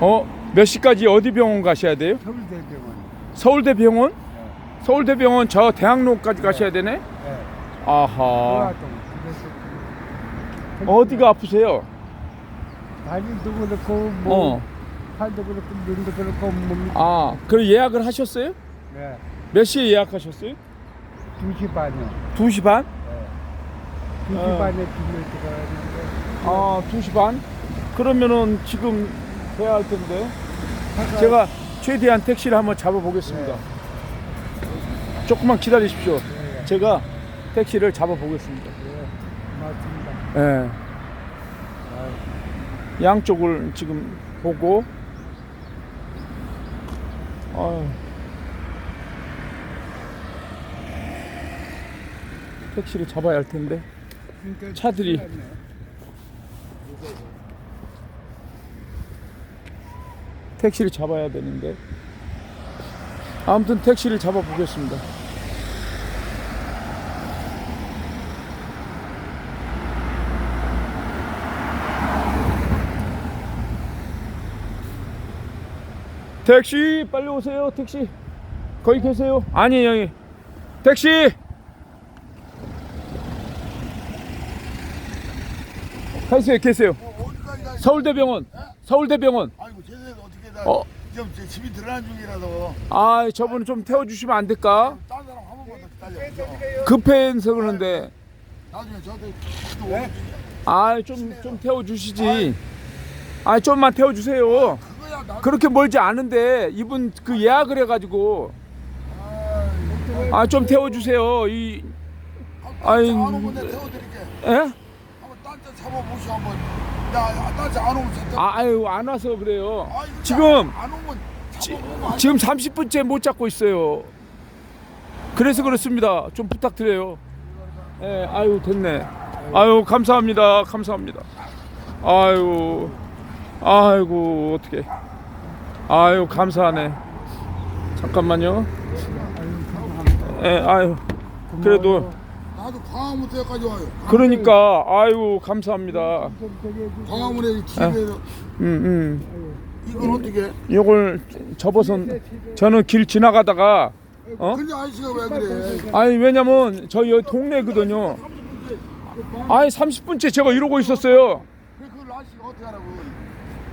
어, 몇 시까지 어디 병원 가셔야 돼요? 서울대병원. 서울대병원? 네. 서울대병원 저 대학로까지 가셔야 되네? 네. 아하. 그래서 어디가 아프세요? 다리도 그렇고 뭐 어. 팔도 그렇고 눈도 그렇고 몸이 아, 그럼 예약을 하셨어요? 네. 몇 시에 예약하셨어요? 2시 반이요. 2시 반? 네. 2시 어. 반에 비밀 들어가는데 아, 2시 반? 그러면은 지금 돼야 할 텐데. 제가 최대한 택시를 한번 잡아보겠습니다. 조금만 기다리십시오. 네. 제가 택시를 잡아보겠습니다. 네. 맞습니다. 예. 양쪽을 지금 보고 아유. 택시를 잡아야 할 텐데 차들이. 큰일 났네. 택시를 잡아야 되는데. 아무튼 택시를 잡아 보겠습니다. 택시 빨리 오세요 택시. 거기 계세요? 아니 여기 택시! 계세요 계세요? 서울대병원 서울대병원 아이고 제대로 어떻게 다 어. 지금 제 집이 들어간 중이라서 아 저분 좀 태워주시면 안 될까? 딴 사람 한 번만 더 기다려. 급해서 그러는데 나중에 저도 또 네? 오는 중이야. 아좀 좀 태워주시지 아 좀만 태워주세요 그거야 나. 그렇게 멀지 않은데 이분 그 예약을 해가지고 아 좀 태워주세요 이 아이, 안 오면 내가 태워드릴게. 에? 한번 딴데 잡아보시오 한번. 야, 딴데 안 오면 진짜. 아, 아유 안 와서 그래요. 아이, 근데 지금 안 오면 잡아보면 안 지금 30분째 못 잡고 있어요. 그래서 그렇습니다. 좀 부탁드려요. 예 아유 됐네. 아유 감사합니다. 감사합니다. 아유 아이고 어떻게 아유 감사하네. 잠깐만요. 예 아유 그래도 나도 광화문에까지 와요. 그러니까 아유 감사합니다 좀 저기 해주세요. 광화문에 집에서 음 음 이건 어떻게? 요걸 접어서 저는 길 지나가다가 어 근데 아저씨가 왜 그래? 아니 왜냐면 저희 여기 동네거든요. 아니 30분째 제가 이러고 있었어요. 그래 그걸 아저씨가 어떻게 하라고?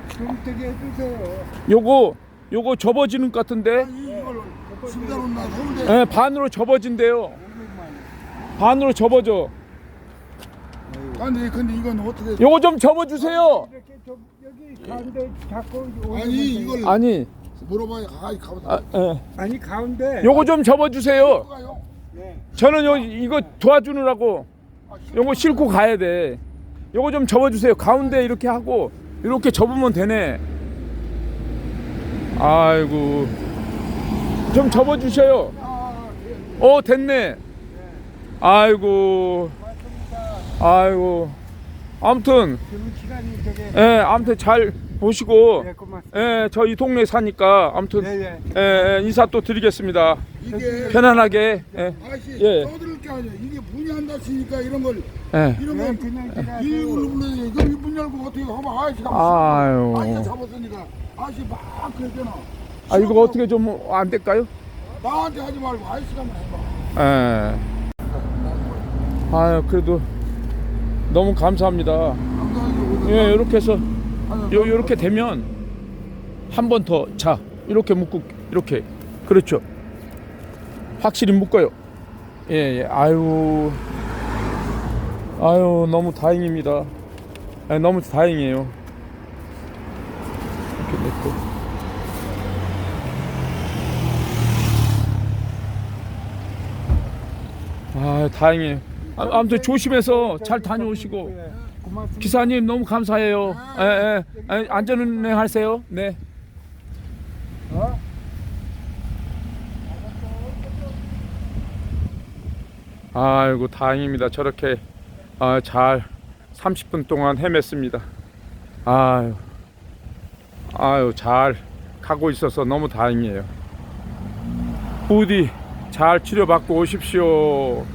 좀 저기 해주세요. 요거 요거 접어지는 것 같은데 이- 이걸 심사로 나 서울대. 예, 반으로 접어진대요. 반으로 접어져. 아니 근데 이건 어떻게? 요거 좀 접어주세요. 이렇게 좀 여기 가운데 잡고 오시면 아니. 이걸 아니, 물어봐야 가까이 가보자. 아, 예. 아니 가운데 요거 좀 접어주세요. 가요? 네. 저는 요 이거 도와주느라고 요거 싣고 가야 돼. 요거 좀 접어주세요. 가운데 이렇게 하고 이렇게 접으면 되네. 아이고, 좀 접어주셔요. 어 됐네. 아이고, 아이고. 아무튼 예, 아무튼 잘 보시고 네, 고맙습니다. 예, 저 이 동네 사니까 아무튼 네, 네. 예, 예, 인사 또 드리겠습니다. 이게 편안하게. 예. 아저씨 예. 떠들 게 아니야. 이게 문이 안 닫히니까 이런 걸 예. 이런 네, 걸 그냥 지나세요. 일일로 불러야 이거 문 열고 어떻게 하면 아저씨가 아유. 아저씨가 잡았으니까 아저씨 막 그랬잖아. 아 이거 어떻게 좀 안 될까요? 나한테 하지 말고 아저씨가만 해봐. 예. 아유 그래도 너무 감사합니다. 예, 이렇게 해서 요 요렇게 되면 한 번 더 자 이렇게 묶고 이렇게 그렇죠. 확실히 묶어요. 예, 예. 아유, 아유 너무 다행입니다. 예, 너무 다행이에요. 이렇게 됐고. 아 다행이에요. 아, 아무튼 조심해서 잘 다녀오시고. 기사님 너무 감사해요. 예, 예. 아, 안전운행 하세요. 네. 어? 아이고 다행입니다. 저렇게 아, 잘 30분 동안 헤맸습니다. 아유, 아유 잘 가고 있어서 너무 다행이에요. 부디 잘 치료받고 오십시오.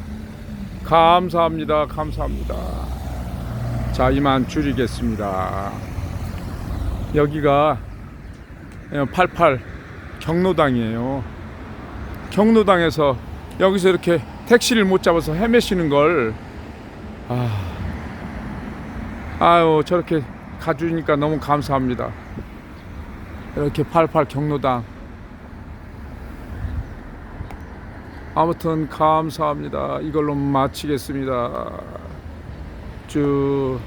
감사합니다. 감사합니다. 자 이만 줄이겠습니다. 여기가 88 경로당이에요. 경로당에서 여기서 이렇게 택시를 못 잡아서 헤매시는 걸 아, 아유 저렇게 가주니까 너무 감사합니다. 이렇게 88 경로당 아무튼 감사합니다. 이걸로 마치겠습니다. 쭉